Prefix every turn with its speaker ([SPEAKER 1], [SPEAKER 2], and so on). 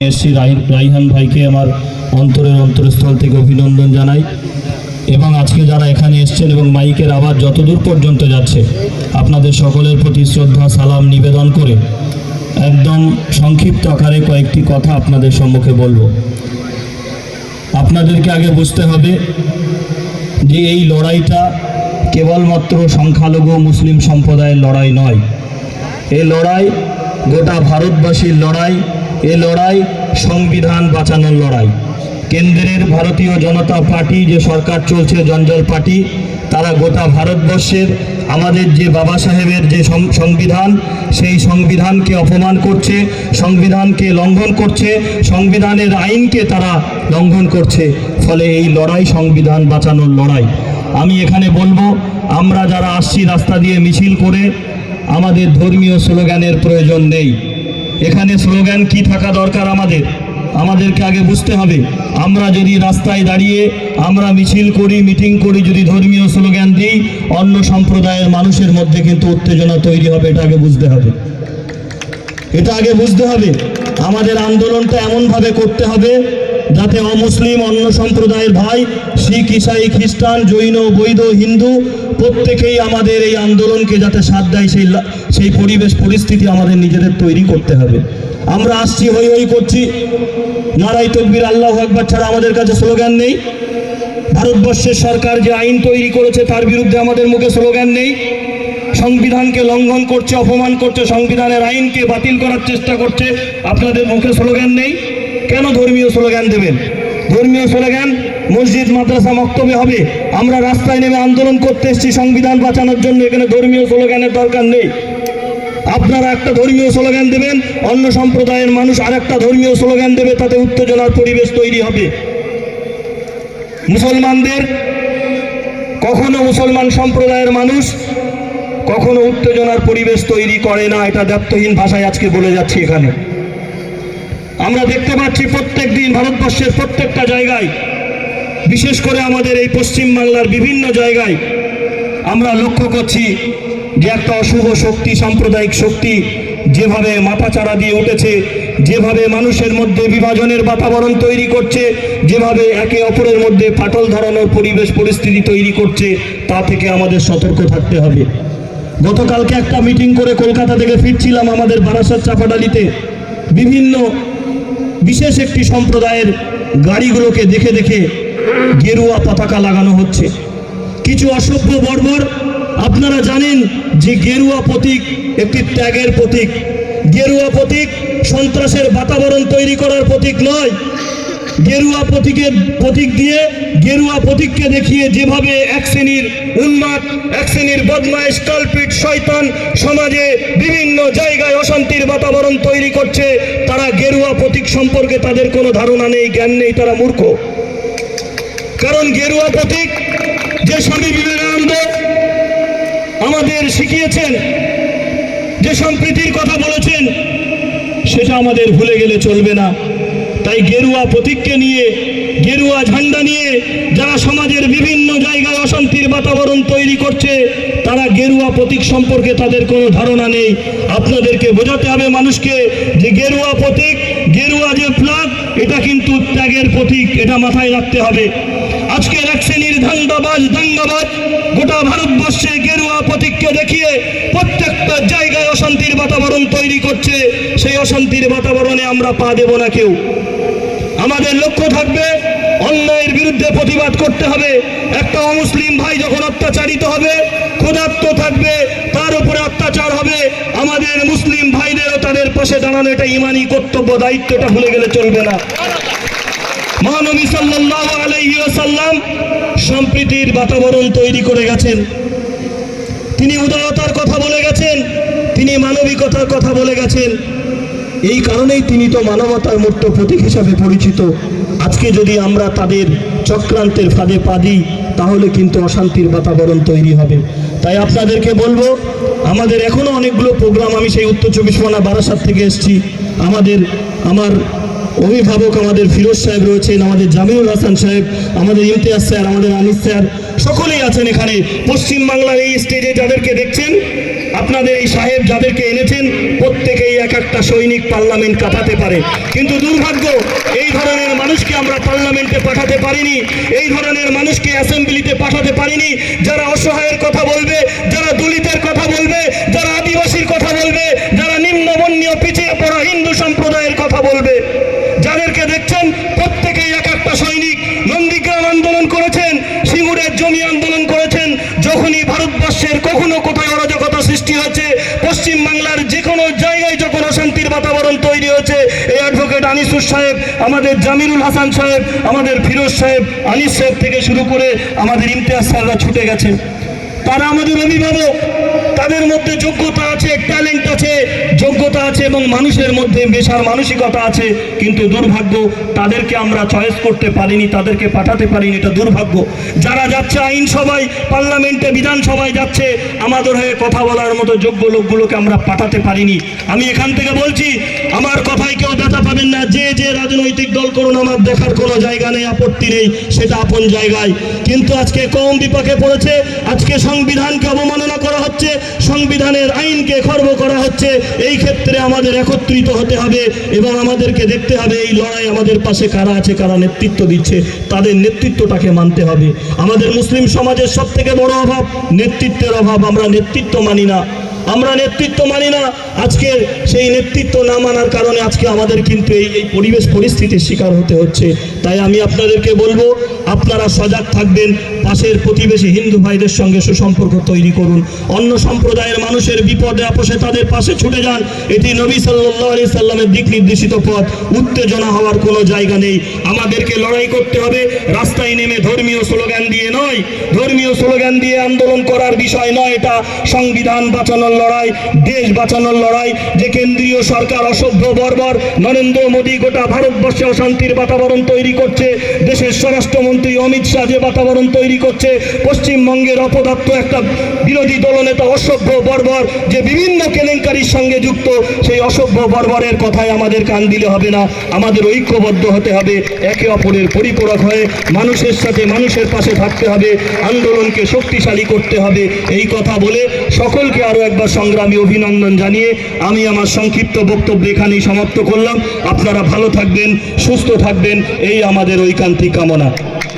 [SPEAKER 1] এসছি রাই- রাইহান ভাইকে আমার অন্তরের অন্তরস্থল থেকে অভিনন্দন জানাই। এবং আজকে যারা এখানে এসছেন এবং মাইকের আবার যতদূর পর্যন্ত যাচ্ছে, আপনাদের সকলের প্রতি শ্রদ্ধা, সালাম, নিবেদন করে একদম সংক্ষিপ্ত আকারে কয়েকটি কথা আপনাদের সম্মুখে বলব। আপনাদেরকে আগে বুঝতে হবে যে এই লড়াইটা কেবলমাত্র সংখ্যালঘু মুসলিম সম্প্রদায়ের লড়াই নয়। এ লড়াই গোটা ভারতবাসীর লড়াই, এ লড়াই সংবিধান বাঁচানোর লড়াই। কেন্দ্রের ভারতীয় জনতা পার্টি, যে সরকার চলছে, জঞ্জল পার্টি, তারা গোটা ভারতবর্ষের আমাদের যে বাবা সাহেবের যে সংবিধান, সেই সংবিধানকে অপমান করছে, সংবিধানকে লঙ্ঘন করছে, সংবিধানের আইনকে তারা লঙ্ঘন করছে, ফলে এই লড়াই সংবিধান বাঁচানোর লড়াই। আমি এখানে বলব, আমরা যারা আসছি রাস্তা দিয়ে মিছিল করে আমাদের ধর্মীয় স্লোগানের প্রয়োজন নেই। এখানে স্লোগান কি থাকা দরকার আমাদের? আমাদেরকে আগে বুঝতে হবে। আমরা যদি রাস্তায় দাঁড়িয়ে, আমরা মিছিল করি, মিটিং করি, যদি ধর্মীয় স্লোগান দিই, অন্য সম্প্রদায়ের মানুষের মধ্যে কিন্তু উত্তেজনা তৈরি হবে, এটা আগে বুঝতে হবে। এটা আগে বুঝতে হবে। আমাদের আন্দোলনটা এমনভাবে করতে হবে যাতে অমুসলিম অন্য সম্প্রদায়ের ভাই, শিখ, ইসাই, খ্রিস্টান, জৈন, বৈধ, হিন্দু প্রত্যেকেই আমাদের এই আন্দোলনকে যাতে সাথ দেয়, সেই সেই পরিবেশ, পরিস্থিতি আমাদের নিজেদের তৈরি করতে হবে। আমরা আসছি, হই হই করছি। নারাই তকবির, আল্লাহ একবার ছাড়া আমাদের কাছে স্লোগান নেই। ভারতবর্ষের সরকার যে আইন তৈরি করেছে, তার বিরুদ্ধে আমাদের মুখে স্লোগান নেই। সংবিধানকে লঙ্ঘন করছে, অপমান করছে, সংবিধানের আইনকে বাতিল করার চেষ্টা করছে, আপনাদের মুখে স্লোগান নেই। কেন ধর্মীয় স্লোগান দেবেন? ধর্মীয় স্লোগান মসজিদ, মাদ্রাসা, মক্তবে হবে। আমরা রাস্তায় নেমে আন্দোলন করতে এসেছি, সংবিধান বাঁচানোর জন্য। এখানে ধর্মীয় স্লোগানের দরকার নেই। আপনারা একটা ধর্মীয় স্লোগান দেবেন, অন্য সম্প্রদায়ের মানুষ আর একটা ধর্মীয় স্লোগান দেবে, তাতে উত্তেজনার পরিবেশ তৈরি হবে। মুসলমানদের, কখনো মুসলমান সম্প্রদায়ের মানুষ কখনো উত্তেজনার পরিবেশ তৈরি করে না, এটা দায়িত্বহীন ভাষায় আজকে বলে যাচ্ছি এখানে। আমরা দেখতে পাচ্ছি প্রত্যেক দিন ভারতবর্ষের প্রত্যেকটা জায়গায় বিশেষ করে আমাদের এই পশ্চিম বাংলার বিভিন্ন জায়গায় আমরা লক্ষ্য করছি যে একটা অশুভ শক্তি, সাম্প্রদায়িক শক্তি যেভাবে মাথাচাড়া দিয়ে উঠেছে, যেভাবে মানুষের মধ্যে বিভাজনের বাতাবরণ তৈরি করছে, যেভাবে একে অপরের মধ্যে ফাটল ধরানোর পরিবেশ, পরিস্থিতি তৈরি করছে, তা থেকে আমাদের সতর্ক থাকতে হবে। গতকালকে একটা মিটিং করে কলকাতা থেকে ফিরছিলাম আমাদের বারাসাত চাপাডালিতে। বিভিন্ন বিশেষ একটি সম্প্রদায়ের গাড়িগুলোকে দেখে দেখে গেরুয়া পতাকা লাগানো হচ্ছে। কিছু অসভ্য বর্বর, আপনারা জানেন যে গেরুয়া প্রতীক একটি ত্যাগের প্রতীক। গেরুয়া প্রতীক সন্ত্রাসের বাতাবরণ তৈরি করার প্রতীক নয়। গেরুয়া প্রতীকের প্রতীক দিয়ে গেরুয়া প্রতীককে দেখিয়ে যেভাবে এক শ্রেণির উন্মাদ, এক শ্রেণির বদমাইশ কালপিট শয়তান সমাজে বিভিন্ন জায়গায় অশান্তির বাতাবরণ তৈরি করছে, তারা গেরুয়া প্রতীক সম্পর্কে তাদের কোনো ধারণা নেই, জ্ঞান নেই, তারা মূর্খ। কারণ গেরুয়া প্রতীক যে স্বামী বিবেকানন্দ আমাদের শিখিয়েছেন, যে সম্প্রীতির কথা বলেছেন, সেটা আমাদের ভুলে গেলে চলবে না। তাই গেরুয়া প্রতীককে নিয়ে, গেরুয়া ঝান্ডা নিয়ে যারা সমাজের বিভিন্ন জায়গায় অশান্তির বাতাবরণ তৈরি করছে, তারা গেরুয়া প্রতীক সম্পর্কে তাদের কোনো ধারণা নেই। আপনাদেরকে বোঝাতে হবে মানুষকে যে গেরুয়া প্রতীক গেরুয়া যে ফ্ল্যাগ, এটা কিন্তু ত্যাগের প্রতীক এটা মাথায় রাখতে হবে। আজকের এক শ্রেণির ধান্দাবাজ দাঙ্গাবাজ গোটা ভারতবর্ষে গেরুয়া প্রতীককে দেখিয়ে প্রত্যেকটা জায়গায় অশান্তির বাতাবরণ তৈরি করছে। সেই অশান্তির বাতাবরণে আমরা পা দেব না কেউ। আমাদের লক্ষ্য থাকবে, অন্যায়ের বিরুদ্ধে প্রতিবাদ করতে হবে। একটা অমুসলিম ভাই যখন অত্যাচারিত হবে, ক্ষুধার্ত থাকবে, তার উপরে অত্যাচার হবে। আমাদের মুসলিম ভাইদেরও তাদের পাশে দাঁড়ানো এটা ইমানি কর্তব্য, দায়িত্বটা ভুলে গেলে চলবে না। মহানবী সাল্লাল্লাহু আলাইহি ওয়াসাল্লাম সম্প্রীতির বাতাবরণ তৈরি করে গেছেন। তিনি উদারতার কথা বলে গেছেন, তিনি মানবিকতার কথা বলে গেছেন। এই কারণেই তিনি তো মানবতার মূর্ত প্রতীক হিসাবে পরিচিত। আজকে যদি আমরা তাদের চক্রান্তের ফাঁদে পা দিই, তাহলে কিন্তু অশান্তির বাতাবরণ তৈরি হবে। তাই আপনাদেরকে বলব, আমাদের এখনও অনেকগুলো প্রোগ্রাম, আমি সেই উত্তর চব্বিশ পরগনা বারাসাত থেকে এসেছি। আমাদের, আমার অভিভাবক আমাদের ফিরোজ সাহেব রয়েছেন, আমাদের জামিউল হাসান সাহেব, আমাদের ইমতিয়াজ স্যার, আমাদের আনিস স্যার, সকলেই আছেন এখানে। পশ্চিম বাংলার এই স্টেজে যাদেরকে দেখছেন, আপনাদের এই সাহেব যাদেরকে এনেছেন প্রত্যেকে প্রত্যেকেই এক একটা সৈনিক পার্লামেন্ট কাটাতে পারে। কিন্তু দুর্ভাগ্য, এই ধরনের মানুষকে আমরা পার্লামেন্টে পাঠাতে পারিনি, এই ধরনের মানুষকে অ্যাসেম্বলিতে পাঠাতে পারিনি। যারা অসহায়ের কথা বলবে, যারা দলিতের কথা বলবে, যারা যে কোনো জায়গায় যখন অশান্তির বাতাবরণ তৈরি হয়েছে, এই অ্যাডভোকেট আনিসুর সাহেব, আমাদের জামিরুল হাসান সাহেব, আমাদের ফিরোজ সাহেব, আনিস সাহেব থেকে শুরু করে আমাদের ইমতিয়াজ স্যাররা ছুটে গেছে। তারা আমাদের অভিভাবক, তাদের মধ্যে যোগ্যতা আছে ট্যালেন্ট এবং মানুষের মধ্যে বেশার মানসিকতা আছে, কিন্তু দুর্ভাগ্য, তাদেরকে আমরা চয়েস করতে পারিনি, তাদেরকে পাঠাতে পারিনি, এটা দুর্ভাগ্য। যারা যাচ্ছে আইনসভায় পার্লামেন্টে, বিধানসভায় যাচ্ছে, আমাদের হয়ে কথা বলার মতো যোগ্য লোকগুলোকে আমরা পাঠাতে পারিনি। আমি এখান থেকে বলছি, আমার কথায় কেউ ব্যথা পাবেন না, যে যে রাজনৈতিক দল করুন, আমার দেখার কোনো জায়গা নেই, আপত্তি নেই, সেটা আপন জায়গায়। কিন্তু আজকে কম বিপাকে পড়েছে, আজকে সংবিধানকে অবমাননা করা হচ্ছে, সংবিধানের আইনকে খর্ব হচ্ছে এই ক্ষেত্রে আমাদের একত্রিত হতে হবে এবং আমাদেরকে দেখতে হবে এই লড়াই আমাদের পাশে কারা আছে, কারা নেতৃত্ব দিচ্ছে, তাদের নেতৃত্বটাকে মানতে হবে। আমাদের মুসলিম সমাজের সব থেকে বড় অভাব নেতৃত্বের অভাব, আমরা নেতৃত্ব মানি না। আমরা নেতৃত্ব মানি না, আজকে সেই নেতৃত্ব না মানার কারণে আজকে আমাদের কিন্তু এই এই পরিবেশ পরিস্থিতির শিকার হতে হচ্ছে। তাই আমি আপনাদেরকে বলব আপনারা সজাগ থাকবেন, পাশের প্রতিবেশী হিন্দু ভাইদের সঙ্গে সুসম্পর্ক তৈরি করুন। অন্য সম্প্রদায়ের মানুষের বিপদে আপসে তাদের পাশে ছুটে যান। এটি নবী সাল্লাহ আলি সাল্লামের দিক নির্দেশিত পথ। উত্তেজনা হওয়ার কোনো জায়গা নেই। আমাদেরকে লড়াই করতে হবে। রাস্তায় নেমে ধর্মীয় স্লোগান দিয়ে নয়। ধর্মীয় স্লোগান দিয়ে আন্দোলন করার বিষয় নয় এটা। সংবিধান বাঁচানোর লড়াই, দেশ বাঁচানোর লড়াই। যে কেন্দ্রীয় সরকার অসভ্য, বর্বর, নরেন্দ্র মোদী গোটা ভারতবর্ষে অশান্তির বাতাবরণ তৈরি করছে। দেশের স্বরাষ্ট্রমন্ত্রী অমিত শাহ যে বাতাবরণ তৈরি করছে, পশ্চিমবঙ্গের অপদার্থ একটা বিরোধী দলনেতা অসভ্য বর্বর, যে বিভিন্ন কেলেঙ্কারির সঙ্গে যুক্ত, সেই অসভ্য বর্বরের কথায় আমাদের কান দিলে হবে না, আমাদের ঐক্যবদ্ধ হতে হবে, একে অপরের পরিপূরক হয়ে, মানুষের সাথে মানুষের পাশে থাকতে হবে, আন্দোলনকে শক্তিশালী করতে হবে, এই কথা বলে সকলকে আরও একবার সংগ্রামী অভিনন্দন জানিয়ে আমি আমার সংক্ষিপ্ত বক্তব্য এখানেই সমাপ্ত করলাম। আপনারা ভালো থাকবেন, সুস্থ থাকবেন, এই আমাদের ঐকান্তিক কামনা।